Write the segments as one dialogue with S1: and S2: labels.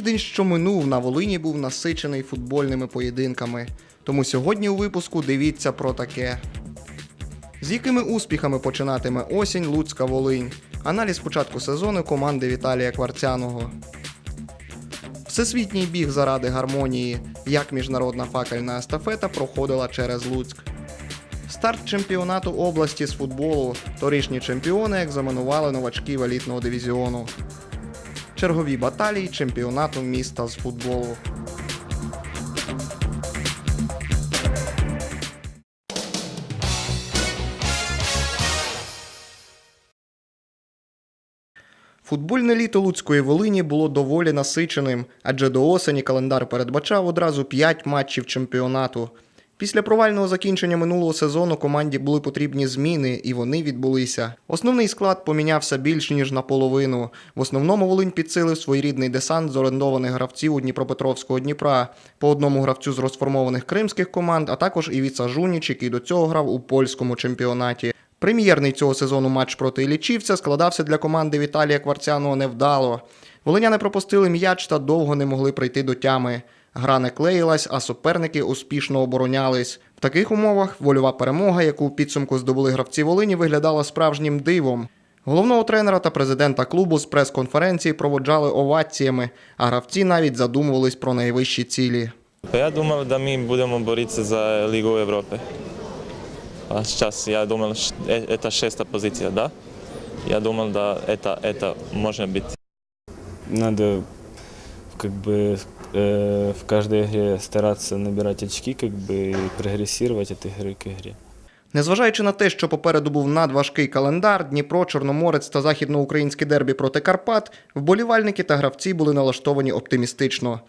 S1: Тиждень, що минув на Волині, був насичений футбольними поєдинками. Тому сьогодні у випуску дивіться про таке. З якими успіхами починатиме осінь Луцька Волинь? Аналіз початку сезону команди Віталія Кварцяного. Всесвітній біг заради гармонії. Як міжнародна факельна естафета проходила через Луцьк. Старт чемпіонату області з футболу. Торішні чемпіони екзаменували новачків елітного дивізіону. Чергові баталії чемпіонату міста з футболу. Футбольне літо Луцької Волині було доволі насиченим, адже до осені календар передбачав одразу 5 матчів чемпіонату. Після провального закінчення минулого сезону команді були потрібні зміни, і вони відбулися. Основний склад помінявся більш ніж наполовину. В основному Волинь підсилив своєрідний десант з орендованих гравців у Дніпропетровського Дніпра, по одному гравцю з розформованих кримських команд, а також Івіца Жуніч, який до цього грав у польському чемпіонаті. Прем'єрний цього сезону матч проти Іллічівця складався для команди Віталія Кварцяного невдало. Волиняни пропустили м'яч та довго не могли прийти до тями. Гра не клеїлась, а суперники успішно оборонялись. В таких умовах вольова перемога, яку у підсумку здобули гравці Волині, виглядала справжнім дивом. Головного тренера та президента клубу з прес-конференції проводжали оваціями, а гравці навіть задумувались про найвищі цілі.
S2: Pa ja думав, да ми будемо боротися за Лігу Європи. А зараз я думав, ш- е- це шеста позиція, да? Я думав, да, это, это може бути.
S3: надо как бы э, в каждой игре стараться набирать очки, как бы прогрессировать от игры к игре.
S1: Незважаючи на те, що попереду був надважкий календар, Дніпро, Чорноморець та західноукраїнське дербі проти Карпат, вболівальники та гравці були налаштовані оптимістично.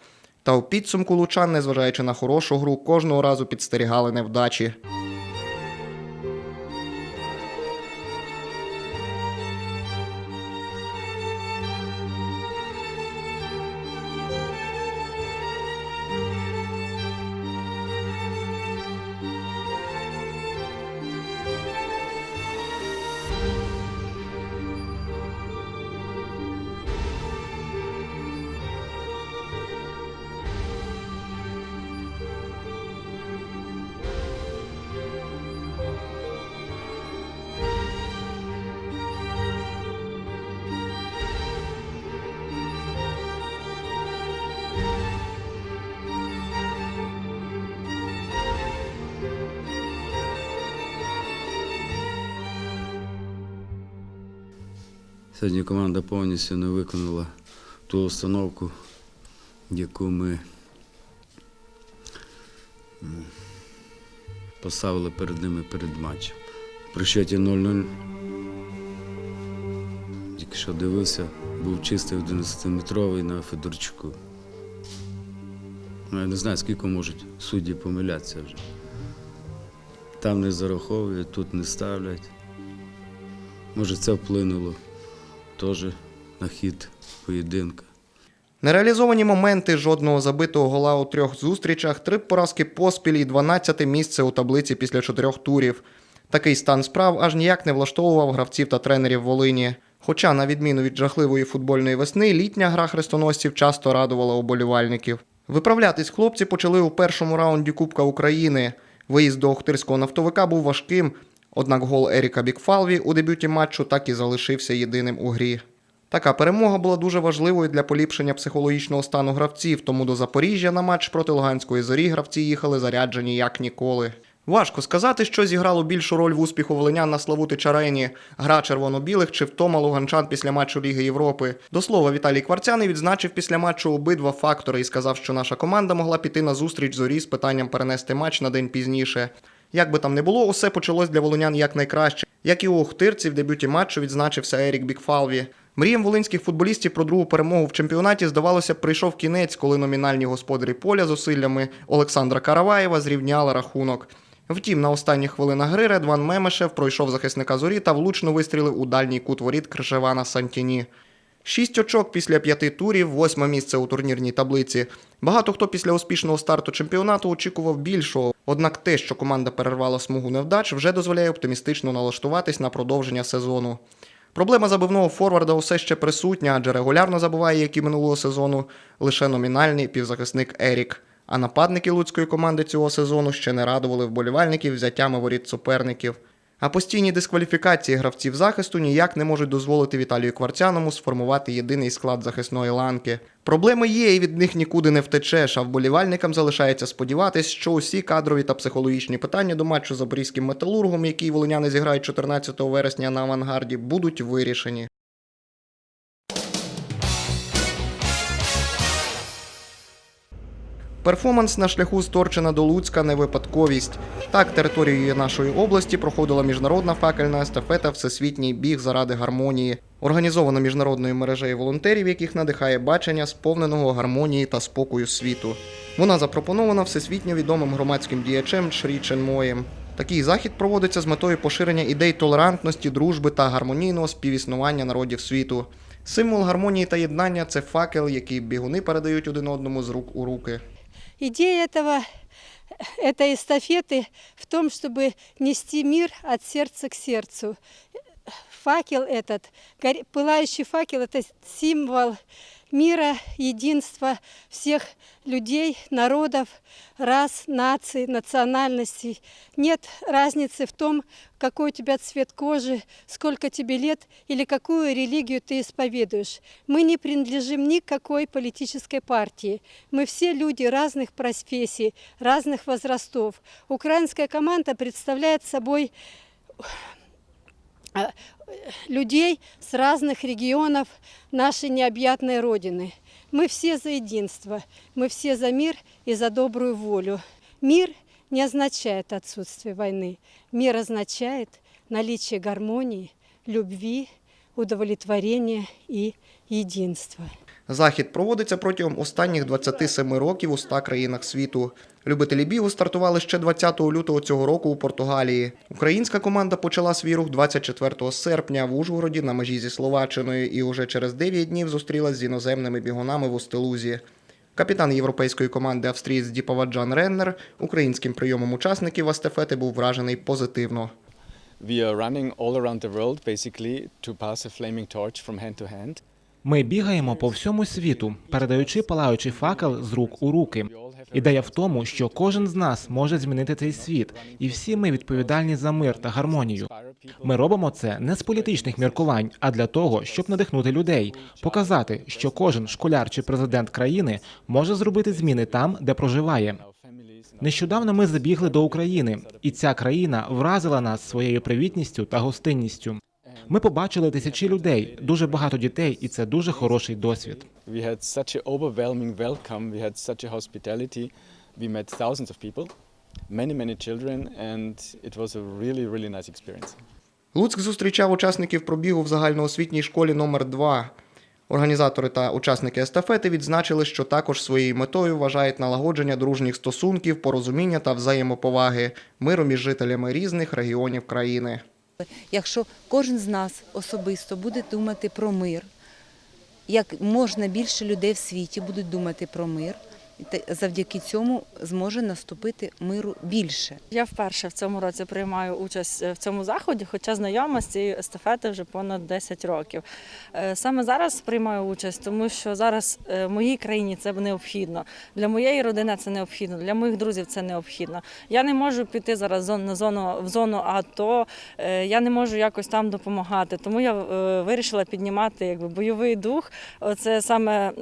S1: Та у підсумку лучан, незважаючи на хорошу гру, кожного разу підстерігали невдачі.
S4: Сьогодні команда повністю не виконала ту установку, яку ми поставили перед ними перед матчем. При счеті 0-0 тільки що дивився, був чистий 11-метровий на Федорчуку. Ну, я не знаю, скільки можуть судді помилятися вже. Там не зараховують, тут не ставлять. Може, це вплинуло теж на хід поєдинка.
S1: Нереалізовані моменти жодного забитого гола у трьох зустрічах, три поразки поспіль і 12 місце у таблиці після чотирьох турів. Такий стан справ аж ніяк не влаштовував гравців та тренерів Волині. Хоча, на відміну від жахливої футбольної весни, літня гра хрестоносців часто радувала уболівальників. Виправлятись хлопці почали у першому раунді Кубка України. Виїзд до Охтирського нафтовика був важким, однак гол Еріка Бікфалві у дебюті матчу так і залишився єдиним у грі. Така перемога була дуже важливою для поліпшення психологічного стану гравців, тому до Запоріжжя на матч проти Луганської зорі гравці їхали заряджені як ніколи. Важко сказати, що зіграло більшу роль в успіху волинян на Славутич арені – гра червоно-білих чи втома луганчан після матчу Ліги Європи. До слова, Віталій Кварцяний відзначив після матчу обидва фактори і сказав, що наша команда могла піти на зустріч зорі з питанням перенести матч на день пізніше. Як би там не було, усе почалось для волинян якнайкраще. Як і у Охтирці в дебюті матчу відзначився Ерік Бікфалві. Мріям волинських футболістів про другу перемогу в чемпіонаті, здавалося, прийшов кінець, коли номінальні господарі поля зусиллями Олександра Караваєва зрівняли рахунок. Втім, на останніх хвилинах гри Редван Мемешев пройшов захисника зорі та влучно вистрілив у дальній кут воріт Кришевана Сантіні. Шість очок після п'яти турів, восьме місце у турнірній таблиці. Багато хто після успішного старту чемпіонату очікував більшого. Однак те, що команда перервала смугу невдач, вже дозволяє оптимістично налаштуватись на продовження сезону. Проблема забивного форварда усе ще присутня, адже регулярно забуває, як і минулого сезону, лише номінальний півзахисник Ерік. А нападники луцької команди цього сезону ще не радували вболівальників взяттями воріт суперників. А постійні дискваліфікації гравців захисту ніяк не можуть дозволити Віталію Кварцяному сформувати єдиний склад захисної ланки. Проблеми є, і від них нікуди не втечеш. А вболівальникам залишається сподіватись, що усі кадрові та психологічні питання до матчу з запорізьким металургом, який волиняни зіграють 14 вересня на авангарді, будуть вирішені. Перформанс на шляху з Торчина до Луцька не випадковість. Так, територією нашої області проходила міжнародна факельна естафета Всесвітній біг заради гармонії, організована міжнародною мережею волонтерів, яких надихає бачення сповненого гармонії та спокою світу. Вона запропонована всесвітньо відомим громадським діячем Шрі Ченмоєм. Такий захід проводиться з метою поширення ідей толерантності, дружби та гармонійного співіснування народів світу. Символ гармонії та єднання це факел, який бігуни передають один одному з рук у руки.
S5: Идея этого, этой эстафеты в том, чтобы нести мир от сердца к сердцу. Факел этот, горе- пылающий факел, это символ мира, единства всех людей, народов, рас, наций, национальностей. Нет разницы в том, какой у тебя цвет кожи, сколько тебе лет или какую религию ты исповедуешь. Мы не принадлежим ни какой политической партии. Мы все люди разных профессий, разных возрастов. Украинская команда представляет собой людей с разных регионов нашей необъятной Родины. Мы все за единство, мы все за мир и за добрую волю. Мир не означает отсутствие войны. Мир означает наличие гармонии, любви, удовлетворения и единства.
S1: Захід проводиться протягом останніх 27 років у 100 країнах світу. Любителі бігу стартували ще 20 лютого цього року у Португалії. Українська команда почала свій рух 24 серпня в Ужгороді на межі зі Словаччиною і уже через 9 днів зустрілась з іноземними бігунами в Устилузі. Капітан європейської команди австрієць Діпаваджан Реннер українським прийомом учасників естафети був вражений позитивно.
S6: We are running all around the world basically to pass a flaming torch from hand to hand.
S7: Ми бігаємо по всьому світу, передаючи палаючий факел з рук у руки. Ідея в тому, що кожен з нас може змінити цей світ, і всі ми відповідальні за мир та гармонію. Ми робимо це не з політичних міркувань, а для того, щоб надихнути людей, показати, що кожен школяр чи президент країни може зробити зміни там, де проживає. Нещодавно ми забігли до України, і ця країна вразила нас своєю привітністю та гостинністю. Ми побачили тисячі людей, дуже багато дітей, і це дуже хороший досвід.
S6: We had such an overwhelming welcome. We had such a hospitality. We met thousands of people, many, many children, and it was a really, really nice experience.
S1: Луцьк зустрічав учасників пробігу в загальноосвітній школі номер 2 Організатори та учасники естафети відзначили, що також своєю метою вважають налагодження дружніх стосунків, порозуміння та взаємоповаги, миру між жителями різних регіонів країни.
S8: Якщо кожен з нас особисто буде думати про мир, як можна більше людей в світі будуть думати про мир, завдяки цьому зможе наступити миру більше.
S9: Я вперше в цьому році приймаю участь е, в цьому заході, хоча знайома з цією естафети вже понад 10 років. Е, Саме зараз приймаю участь, тому що зараз е, в моїй країні це необхідно. Для моєї родини це необхідно, для моїх друзів це необхідно. Я не можу піти зараз на зону в зону АТО, я не можу якось там допомагати. Тому я вирішила піднімати якби бойовий дух. Це саме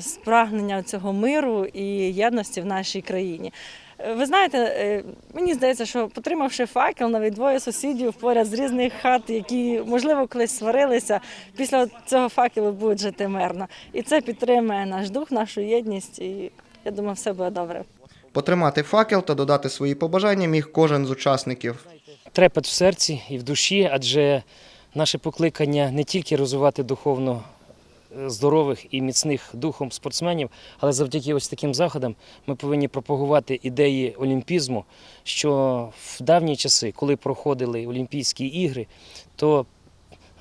S9: спрагнення цього миру і єдності в нашій країні. Е, Ви знаєте, е, мені здається, що потримавши факел, навіть двоє сусідів поряд з різних хат, які можливо колись сварилися, після цього факелу будуть жити мирно. І це підтримує наш дух, нашу єдність. І я думаю, все буде добре.
S1: Потримати факел та додати свої побажання міг кожен з учасників.
S10: трепет в серці і в душі, адже наше покликання не тільки розвивати духовно е, здорових і міцних духом спортсменів, але завдяки ось таким заходам ми повинні пропагувати ідеї олімпізму, що в давні часи, коли проходили Олімпійські ігри, то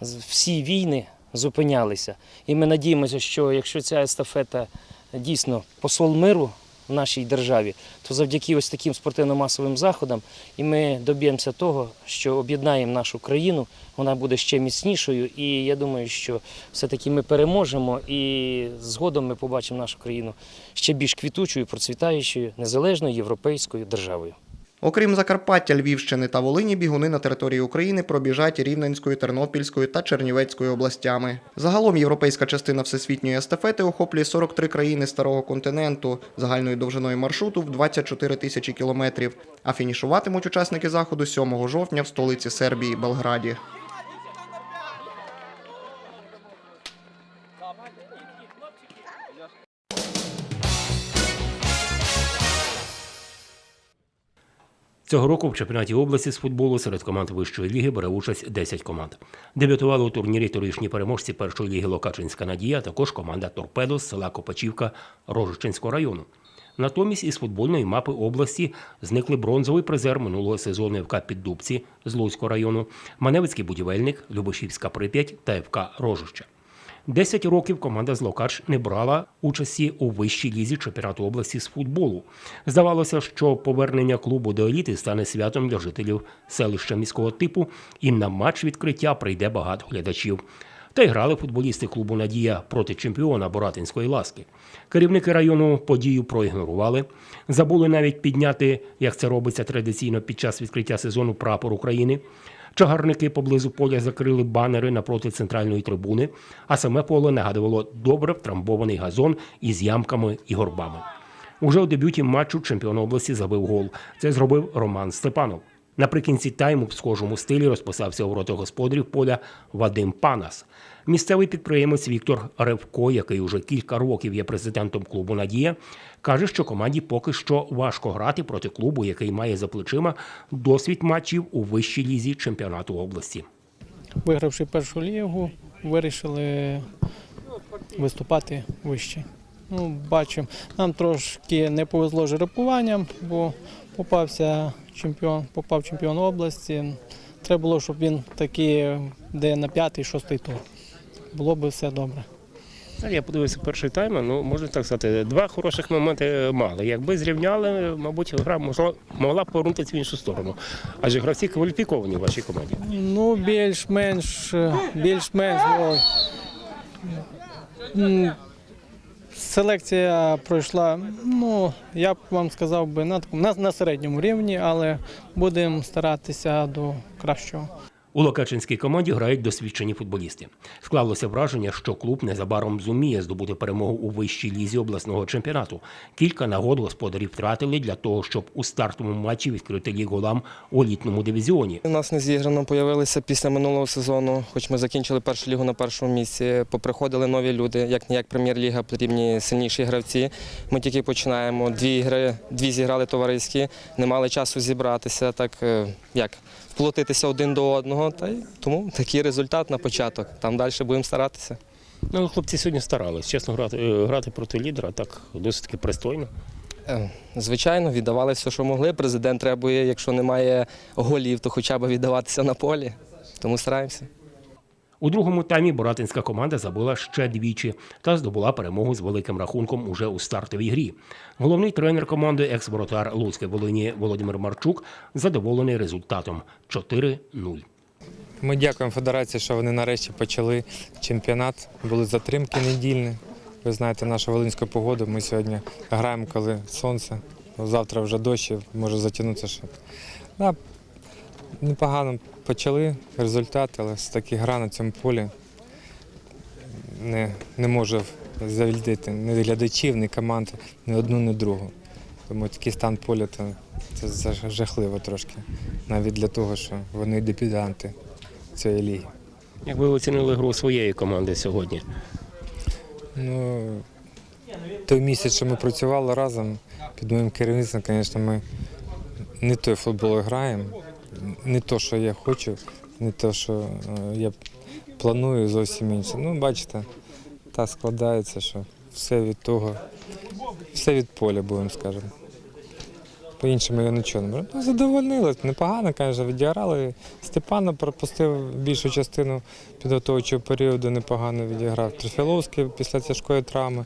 S10: всі війни зупинялися. І ми надіємося, що якщо ця естафета дійсно посол миру в нашій державі, то завдяки ось таким спортивно-масовим заходам і ми доб'ємося того, що об'єднаємо нашу країну, вона буде ще міцнішою. І я думаю, що все-таки ми переможемо і згодом ми побачимо нашу країну ще більш квітучою, процвітаючою, незалежною європейською державою.
S1: Окрім Закарпаття, Львівщини та Волині, бігуни на території України пробіжать Рівненською, Тернопільською та Чернівецькою областями. Загалом європейська частина всесвітньої естафети охоплює 43 країни старого континенту загальною довжиною маршруту в 24 тисячі кілометрів. А фінішуватимуть учасники заходу 7 жовтня в столиці Сербії Белграді.
S11: Цього року в чемпіонаті області з футболу серед команд вищої ліги бере участь 10 команд. Дебютували у турнірі торішні переможці першої ліги Локачинська Надія, а також команда Торпедо з села Копачівка Рожичинського району. Натомість із футбольної мапи області зникли бронзовий призер минулого сезону ФК Піддубці з Луцького району, Маневицький будівельник, Любошівська Прип'ять та ФК Рожища. 10 років команда Злокач не брала участі у вищій лізі чемпіонату області з футболу. Здавалося, що повернення клубу до еліти стане святом для жителів селища міського типу, і на матч відкриття прийде багато глядачів. Та й грали футболісти клубу Надія проти чемпіона Боратинської ласки. Керівники району подію проігнорували, забули навіть підняти, як це робиться традиційно під час відкриття сезону прапор України. Чагарники поблизу поля закрили банери напроти центральної трибуни, а саме поле нагадувало добре втрамбований газон із ямками і горбами. Уже у дебюті матчу чемпіон області забив гол. Це зробив Роман Степанов. Наприкінці тайму в схожому стилі розписався у ворота господарів поля Вадим Панас. Місцевий підприємець Віктор Ревко, який уже кілька років є президентом клубу Надія, каже, що команді поки що важко грати проти клубу, який має за плечима досвід матчів у вищій лізі чемпіонату області.
S12: Вигравши першу лігу, вирішили виступати вище. Ну, бачимо, нам трошки не повезло з жеребкуванням, бо попався чемпіон, попав чемпіон області. Треба було, щоб він такий, де на п'ятий, шостий тур. Було б все добре.
S11: Я подивився перший тайм, ну можна так сказати, два хороших моменти мали. Якби зрівняли, мабуть, гра могла, могла б повернутися в іншу сторону. Адже гравці кваліфіковані в вашій команді.
S12: Ну, більш-менш, більш-менш. Селекція пройшла, ну, я б вам сказав би, на, на середньому рівні, але будемо старатися до кращого.
S11: У Локачинській команді грають досвідчені футболісти. Склалося враження, що клуб незабаром зуміє здобути перемогу у вищій лізі обласного чемпіонату. Кілька нагод господарі втратили для того, щоб у стартовому матчі відкрити лігу голам у елітному дивізіоні.
S13: У нас не зіграно появилися після минулого сезону, хоч ми закінчили першу лігу на першому місці. Поприходили нові люди, як ніяк прем'єр-ліга, потрібні сильніші гравці. Ми тільки починаємо. Дві гри, дві зіграли товариські, не мали часу зібратися, так е, як вплотитися один до одного. Та й тому такий результат на початок. Там далі будемо старатися.
S11: Ну, хлопці сьогодні старались. Чесно, грати, е, грати проти лідера так досить таки пристойно.
S13: Е, Звичайно, віддавали все, що могли. Президент требує, якщо немає голів, то хоча б віддаватися на полі. Тому стараємося.
S11: У другому таймі Боратинська команда забила ще двічі та здобула перемогу з великим рахунком уже у стартовій грі. Головний тренер команди, екс-воротар Луцької Волині Володимир Марчук, задоволений результатом 4-0.
S14: Ми дякуємо федерації, що вони нарешті почали чемпіонат. Були затримки недільні. Ви знаєте, нашу волинську погоду. Ми сьогодні граємо, коли сонце. Завтра вже дощ, може затягнутися ще. Непогано почали результат, але все-таки гра на цьому полі не, не може завільдити ні глядачів, ні команд, ні одну, ні другу. Тому такий стан поля то, це жахливо трошки. Навіть для того, що вони дебютанти цієї ліги.
S11: Як ви оцінили гру своєї команди сьогодні?
S14: Ну, той місяць, що ми працювали разом під моїм керівництвом, звісно, ми не той футбол граємо, не то, що я хочу, не те, що е, я планую зовсім інше. Ну, бачите, так складається, що все від того, все від поля, будемо скажемо. По-іншому я нічого не можу. Ну, задовольнили, непогано, звісно, відіграли. Степана пропустив більшу частину підготовчого періоду, непогано відіграв. Трифіловський після тяжкої травми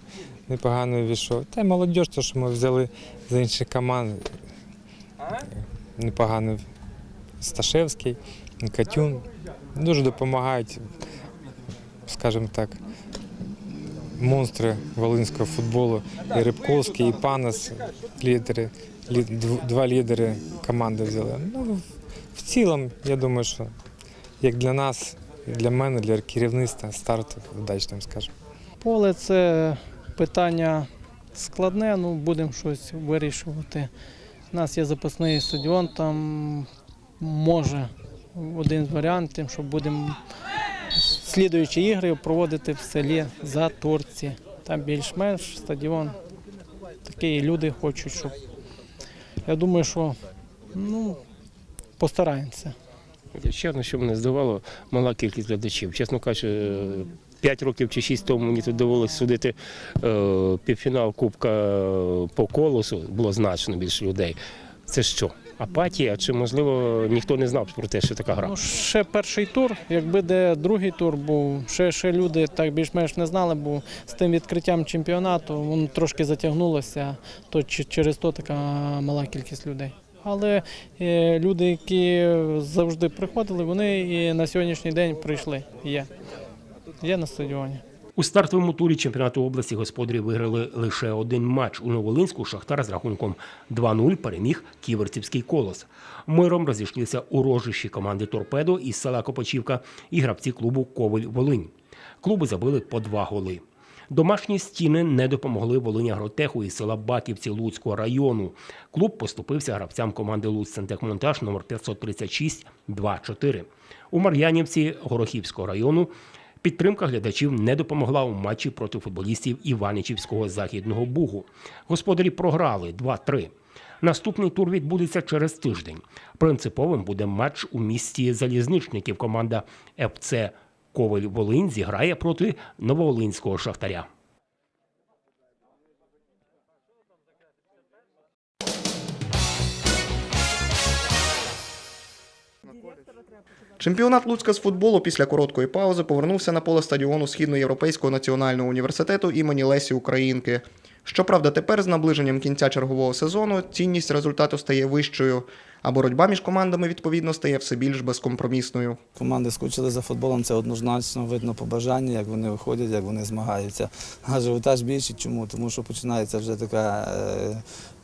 S14: непогано війшов. Та й молодь, то, що ми взяли з інших команд. Непогано Сташевський, Катюн. Дуже допомагають, скажімо так, монстри волинського футболу. І Рибковський, і Панас, лідери, два лідери команди взяли. Ну, в цілому, я думаю, що як для нас, для мене, для керівництва, старт вдачним, скажімо.
S12: Поле це питання складне, ну будемо щось вирішувати. У нас є запасний стадіон, там може один з варіантів, що будемо слідуючі ігри проводити в селі за Турці. Там більш-менш стадіон такий, люди хочуть, щоб. Я думаю, що ну, постараємося.
S11: Чесно, що мене здивувало, мала кількість глядачів. Чесно кажучи, 5 років чи 6 тому мені тут довелося судити е, півфінал Кубка е, по колосу, було значно більше людей. Це що? Апатія? Чи можливо ніхто не знав про те, що така гра?
S12: Ну, ще перший тур, якби де другий тур був, ще, ще люди так більш-менш не знали, бо з тим відкриттям чемпіонату воно трошки затягнулося, то через то така мала кількість людей. Але е, люди, які завжди приходили, вони і на сьогоднішній день прийшли. Є. Є на стадіоні.
S11: У стартовому турі чемпіонату області господарі виграли лише один матч. У Новолинську Шахтар з рахунком 2-0 переміг Ківерцівський колос. Миром розійшлися у рожищі команди Торпедо із села Копачівка і гравці клубу Коваль Волинь. Клуби забили по два голи. Домашні стіни не допомогли Волині Агротеху із села Баківці Луцького району. Клуб поступився гравцям команди Луцьцентехмонтаж номер 536 2-4. У Мар'янівці Горохівського району Підтримка глядачів не допомогла у матчі проти футболістів Іваничівського західного бугу. Господарі програли 2-3. Наступний тур відбудеться через тиждень. Принциповим буде матч у місті залізничників. Команда ФЦ Коваль Волинь зіграє проти Нововолинського шахтаря.
S1: Чемпіонат Луцька з футболу після короткої паузи повернувся на поле стадіону Східноєвропейського національного університету імені Лесі Українки. Щоправда, тепер з наближенням кінця чергового сезону цінність результату стає вищою, а боротьба між командами відповідно стає все більш безкомпромісною.
S15: Команди скучили за футболом, це однозначно видно по бажанню, як вони виходять, як вони змагаються. Ажіотаж більший. Чому? Тому що починається вже така е,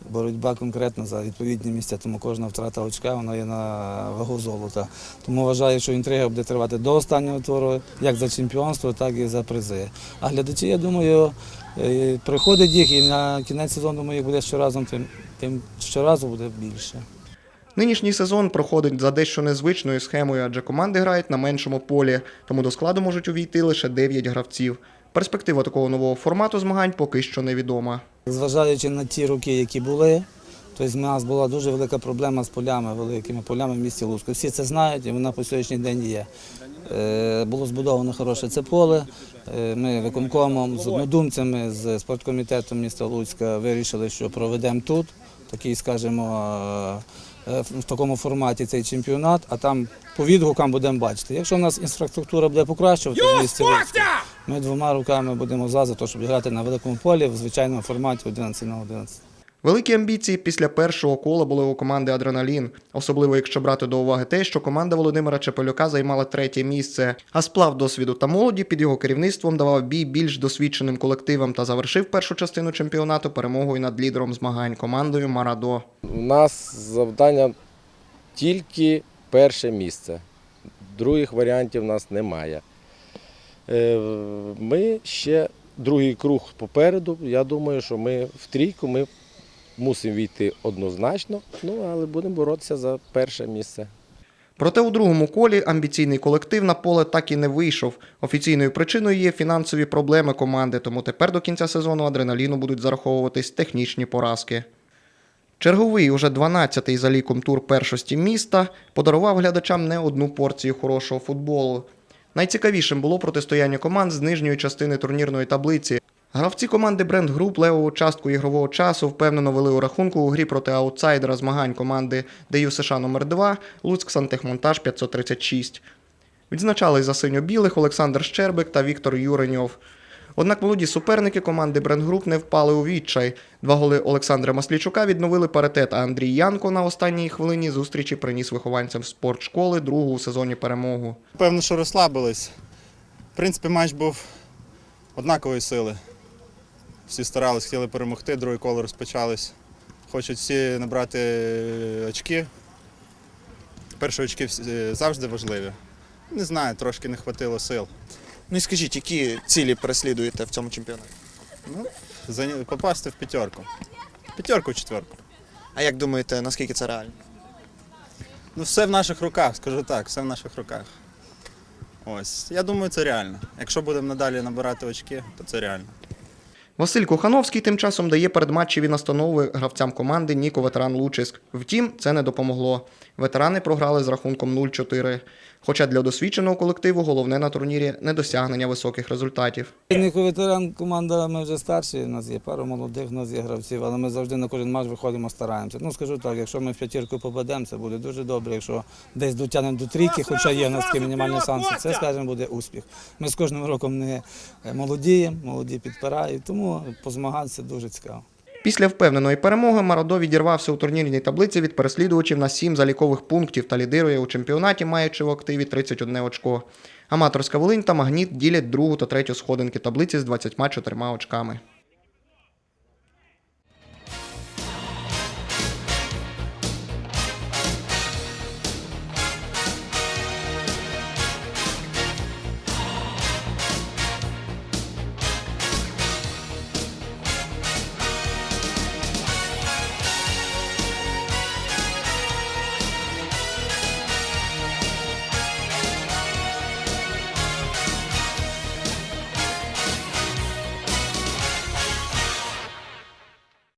S15: боротьба конкретно за відповідні місця, тому кожна втрата очка вона є на вагу золота. Тому вважаю, що інтрига буде тривати до останнього туру, як за чемпіонство, так і за призи. А глядачі, я думаю, е, приходить їх і на кінець сезону, думаю, їх буде щоразом, тим, тим щоразу буде більше.
S1: Нинішній сезон проходить за дещо незвичною схемою, адже команди грають на меншому полі, тому до складу можуть увійти лише 9 гравців. Перспектива такого нового формату змагань поки що невідома.
S15: Зважаючи на ті роки, які були, тобто в нас була дуже велика проблема з полями, великими полями в місті Луцьку. Всі це знають і вона по сьогоднішній день є. Е, Було збудовано хороше це поле. Е, Ми виконкомом з однодумцями з спорткомітетом міста Луцька вирішили, що проведемо тут такий, скажімо, е, в такому форматі цей чемпіонат, а там по відгукам будемо бачити. Якщо в нас інфраструктура буде покращувати в місті Луцьку, ми двома руками будемо за, за те, щоб грати на великому полі в звичайному форматі 11 на 11.
S1: Великі амбіції після першого кола були у команди Адреналін, особливо якщо брати до уваги те, що команда Володимира Чепелюка займала третє місце. А сплав досвіду та молоді під його керівництвом давав бій більш досвідченим колективам та завершив першу частину чемпіонату перемогою над лідером змагань командою Марадо.
S16: У нас завдання тільки перше місце. Других варіантів у нас немає. Е, Ми ще другий круг попереду. Я думаю, що ми в трійку ми мусимо війти однозначно, ну але будемо боротися за перше місце.
S1: Проте у другому колі амбіційний колектив на поле так і не вийшов. Офіційною причиною є фінансові проблеми команди, тому тепер до кінця сезону адреналіну будуть зараховуватись технічні поразки. Черговий, уже 12-й за ліком тур першості міста, подарував глядачам не одну порцію хорошого футболу. Найцікавішим було протистояння команд з нижньої частини турнірної таблиці. Гравці команди Бренд Груп левову частку ігрового часу впевнено вели у рахунку у грі проти аутсайдера змагань команди ДЮ США номер 2 Луцьк Сантехмонтаж 536. Відзначались за синьо-білих Олександр Щербик та Віктор Юреньов. Однак молоді суперники команди Бренгруп не впали у відчай. Два голи Олександра Маслічука відновили паритет, а Андрій Янко на останній хвилині зустрічі приніс вихованцям спортшколи другу у сезоні перемогу.
S17: Певно, що розслабились. В принципі, матч був однакової сили. Всі старались, хотіли перемогти, друге коло розпочалось. Хочуть всі набрати очки. Перші очки завжди важливі. Не знаю, трошки не вистачило сил.
S18: Ну і скажіть, які цілі переслідуєте в цьому чемпіонаті?
S17: Ну, зайня- попасти в п'ятерку. П'ятерку, четверку.
S18: А як думаєте, наскільки це реально?
S17: Ну, все в наших руках, скажу так, все в наших руках. Ось. Я думаю, це реально. Якщо будемо надалі набирати очки, то це реально.
S1: Василь Кохановський тим часом дає передматчеві настанови гравцям команди Ніко Ветеран Лучиськ. Втім, це не допомогло. Ветерани програли з рахунком 0-4. Хоча для досвідченого колективу головне на турнірі не досягнення високих результатів.
S15: Ветеран команда, ми вже старші, у нас є пару молодих, у нас є гравців, але ми завжди на кожен матч виходимо, стараємося. Ну скажу так, якщо ми в п'ятірку попадемо, це буде дуже добре. Якщо десь дотягнемо до трійки, хоча є в нас такі мінімальні шанси, це, скажімо, буде успіх. Ми з кожним роком не молодіємо, молоді підпирають, тому позмагатися дуже цікаво.
S1: Після впевненої перемоги Марадо відірвався у турнірній таблиці від переслідувачів на 7 залікових пунктів та лідирує у чемпіонаті, маючи в активі 31 очко. Аматорська Волинь та Магніт ділять другу та третю сходинки таблиці з 24 очками.